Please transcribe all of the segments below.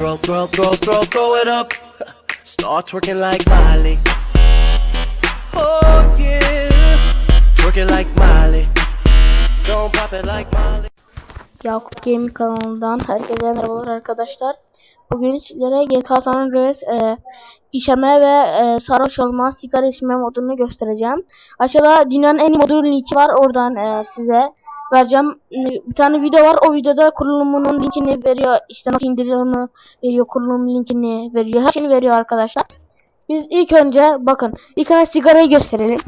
Throw, throw, throw, throw, throw it up. Start twerking like Miley. Oh yeah, twerking like Miley. Don't pop it like Miley. Yakup Gaming kanalından herkese merhabalar arkadaşlar. Bugün sizlere GTA San Andreas e, işeme ve e, sarhoş olma, sigara içme modunu göstereceğim. Aşağıda dünyanın en iyi modu linki var. Oradan e, size vereceğim. Bir tane video var. O videoda kurulumunun linkini veriyor. İşte nasıl indiriliyor veriyor. Kurulum linkini veriyor. Her şeyini veriyor arkadaşlar. Biz ilk önce bakın. İlk önce sigarayı gösterelim.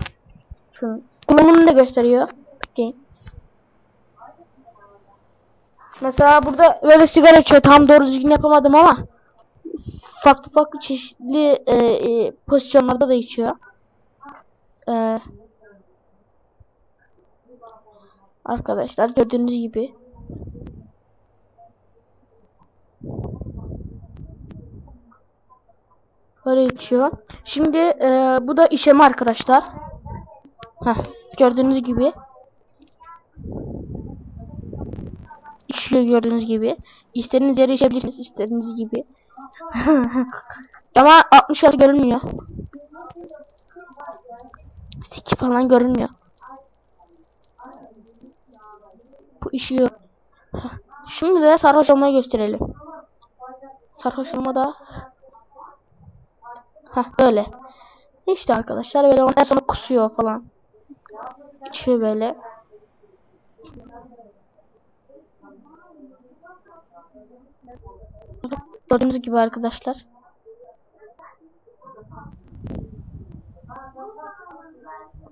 Şunu. Kurulumunu da gösteriyor. Okey. Mesela burada böyle sigara içiyor. Tam doğru düzgün yapamadım ama farklı farklı çeşitli e, e, pozisyonlarda da içiyor. E, arkadaşlar gördüğünüz gibi. Böyle içiyor. Şimdi e, bu da işeme arkadaşlar. Heh, gördüğünüz gibi. işiyor gördüğünüz gibi. İstediğiniz yere işebilirsiniz istediğiniz gibi. Ama 60 yaş görünmüyor. Siki falan görünmüyor. Bu işiyor. Şimdi de sarhoş olmayı gösterelim. Sarhoş olma da Heh böyle. İşte arkadaşlar böyle ondan sonra kusuyor falan. İçiyor böyle. Gördüğünüz gibi arkadaşlar.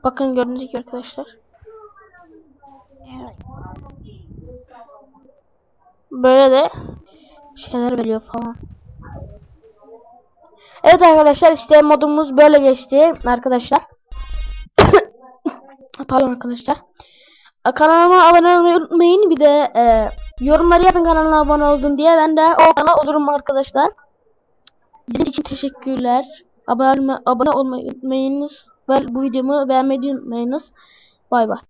Bakın gördüğünüz gibi arkadaşlar. Böyle de şeyler veriyor falan. Evet arkadaşlar işte modumuz böyle geçti arkadaşlar. Pardon arkadaşlar. Kanalıma abone olmayı unutmayın. Bir de e, yorumları yazın kanalına abone oldun diye. Ben de o kanala olurum arkadaşlar. Sizin için teşekkürler. Abone, abone olmayı unutmayınız. Ve bu videomu beğenmeyi unutmayınız. Bay bay.